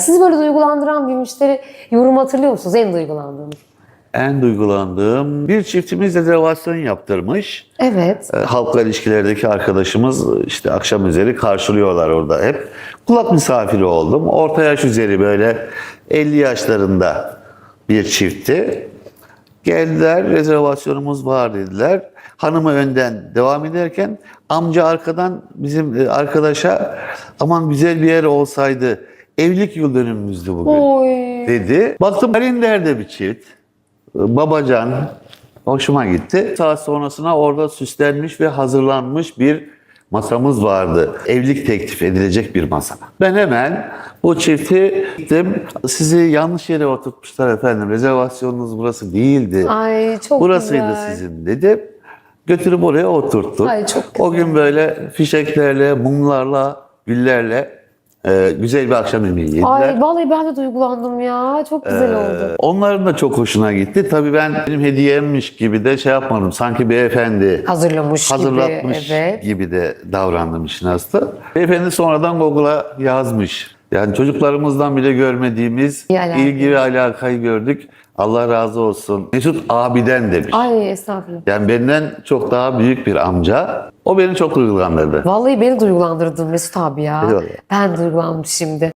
Sizi böyle duygulandıran bir müşteri yorum hatırlıyor musunuz? En duygulandığınız. En duygulandığım bir çiftimiz rezervasyon yaptırmış. Evet. E, Halkla ilişkilerdeki arkadaşımız işte akşam üzeri karşılıyorlar orada hep. Kulak misafiri oldum. Orta yaş üzeri böyle 50 yaşlarında bir çiftti. Geldiler rezervasyonumuz var dediler. Hanımı önden devam ederken amca arkadan bizim e, arkadaşa aman güzel bir yer olsaydı evlilik yıl dönümümüzdü bugün Oy. dedi. Baktım Karinder'de bir çift. Babacan hoşuma gitti. Saat sonrasına orada süslenmiş ve hazırlanmış bir masamız vardı. Evlilik teklif edilecek bir masa. Ben hemen bu çifti gittim. Sizi yanlış yere oturtmuşlar efendim. Rezervasyonunuz burası değildi. Ay çok Burasıydı güzel. sizin dedim. Götürüp oraya oturttuk. Ay, çok o gün böyle fişeklerle, mumlarla, güllerle e, güzel bir akşam yemeği yediler. Ay vallahi ben de duygulandım ya. Çok güzel oldu. Onların da çok hoşuna gitti. Tabii ben benim hediyemmiş gibi de şey yapmadım. Sanki beyefendi Hazırlamış hazırlatmış gibi. Evet. gibi de davrandım işin aslı. Beyefendi sonradan Google'a yazmış. Yani çocuklarımızdan bile görmediğimiz alaka. ilgi ve alakayı gördük. Allah razı olsun. Mesut abiden demiş. Ay estağfurullah. Yani benden çok daha büyük bir amca. O beni çok duygulandırdı. Vallahi beni duygulandırdın Mesut abi ya. Eyvallah. Ben duygulandım şimdi.